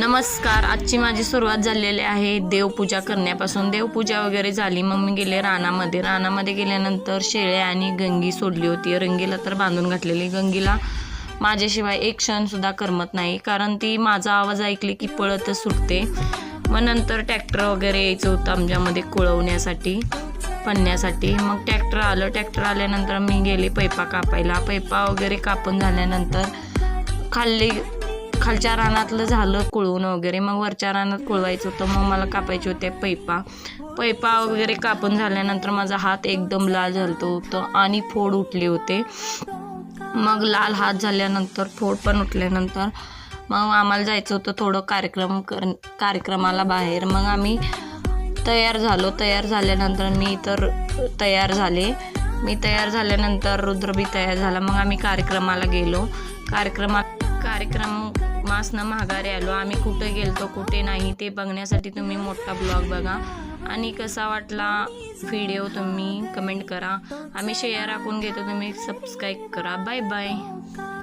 नमस्कार आजची माझी सुरुवात झालेली आहे. देवपूजा करण्यापासून. देवपूजा वगैरे झाली मग मी गेले रानामध्ये. रानामध्ये गेल्यानंतर शेळ्या आणि गंगी सोडली होती. रंगीला तर बांधून घातलेली. गंगीला माझ्याशिवाय एक क्षणसुद्धा करमत नाही कारण ती माझा आवाज ऐकली की पळतच सुटते. मग नंतर ट्रॅक्टर वगैरे यायचं होतं आमच्यामध्ये कुळवण्यासाठी पणण्यासाठी मग ट्रॅक्टर आलं. ट्रॅक्टर आल्यानंतर मी गेले पैपा कापायला. पैपा वगैरे कापून झाल्यानंतर खाल्ली खालच्या रानातलं झालं कुळून वगैरे. मग वरच्या रानात कुळवायचं होतं. मग मला कापायचे होते पैपा. पैपा वगैरे कापून झाल्यानंतर माझा हात एकदम लाल झालतो होतं आणि फोड उठले होते. मग लाल हात झाल्यानंतर फोड पण उठल्यानंतर मग आम्हाला जायचं होतं थोडं कार्यक्रम कर कार्यक्रमाला बाहेर. मग आम्ही तयार झालो. तयार झाल्यानंतर मी तर तयार झाले. मी तयार झाल्यानंतर रुद्रबी तयार झाला. मग आम्ही कार्यक्रमाला गेलो. कार्यक्रमात कार्यक्रम मासनं माघारी आलो. आम्ही कुठे गेलतो कुठे नाही ते बघण्यासाठी तुम्ही मोठा ब्लॉग बघा. आणि कसा वाटला व्हिडिओ तुम्ही कमेंट करा. आम्ही शेअर राखून घेतो तुम्ही सबस्क्राईब करा. Bye bye